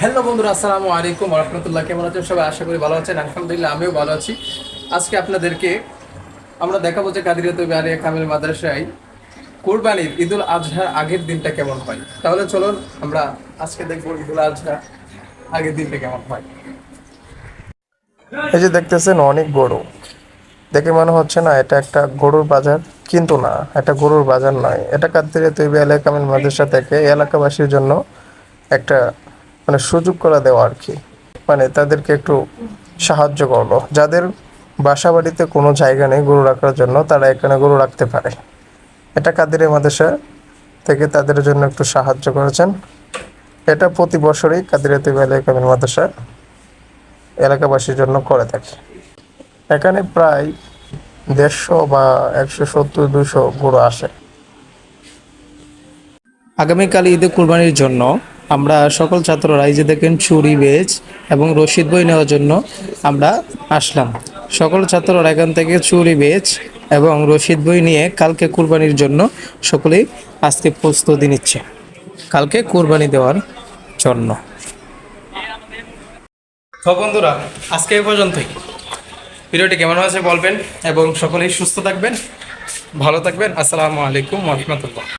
Hello বন্ধুরা, আসসালামু আলাইকুম রহমতুল্লাহ। কেমন আছেন সবাই? আশা করি ভালো আছেন। আলহামদুলিল্লাহ, আমিও ভালো আছি। আজকে আপনাদেরকে আমরা দেখাবো যে কাদিরিয়া তৈরি আলিয়া কামিল মাদ্রাসায় কোরবানির ঈদুল আজহার আগের দিনটা কেমন হয়। তাহলে চলুন, আমরা আজকে দেখব ঈদুল আজহা আগের দিনটা কেমন হয়। এই যে দেখতেছেন, অনেক গরু দেখে মনে হচ্ছে না, এটা একটা গরুর বাজার। কিন্তু না, এটা গরুর বাজার নয়। এটা কাদ্দিরে তৈরি এলাকা কামিল মাদ্রাসা থেকে এলাকাবাসীর জন্য একটা মানে সুযোগ করে দেওয়া আর কি। মানে তাদেরকে একটু সাহায্য করল। যাদের বাসা বাড়িতে কোনো জায়গা নেই গরু রাখার জন্য, তারা এখানে গরু রাখতে পারে। এটা কাদিরে মাদ্রাসা থেকে তাদের জন্য একটু সাহায্য করেছেন। এটা প্রতি বছরই কাদিরে এলাকা কামিল মাদ্রাসা এলাকাবাসীর জন্য করে থাকে। এখানে প্রায় দেড়শো বা একশো সত্তর, দুশো গরু আসে। আগামীকাল ঈদে কুরবানির জন্য আমরা সকল ছাত্ররা এই যে দেখেন চুরি বেজ এবং রশিদ বই নেওয়ার জন্য আমরা আসলাম। সকল ছাত্ররা এখান থেকে চুরি বেজ এবং রশিদ বই নিয়ে কালকে কুরবানির জন্য সকলেই আজকে প্রস্তুতি নিচ্ছে। কালকে কুরবানি দেওয়ার জন্য। বন্ধুরা, আজকে এই পর্যন্তই। ভিডিওটি কেমন হয়েছে বলবেন এবং সকলেই সুস্থ থাকবেন, ভালো থাকবেন। আসসালামু আলাইকুম রহমতুল্লাহ।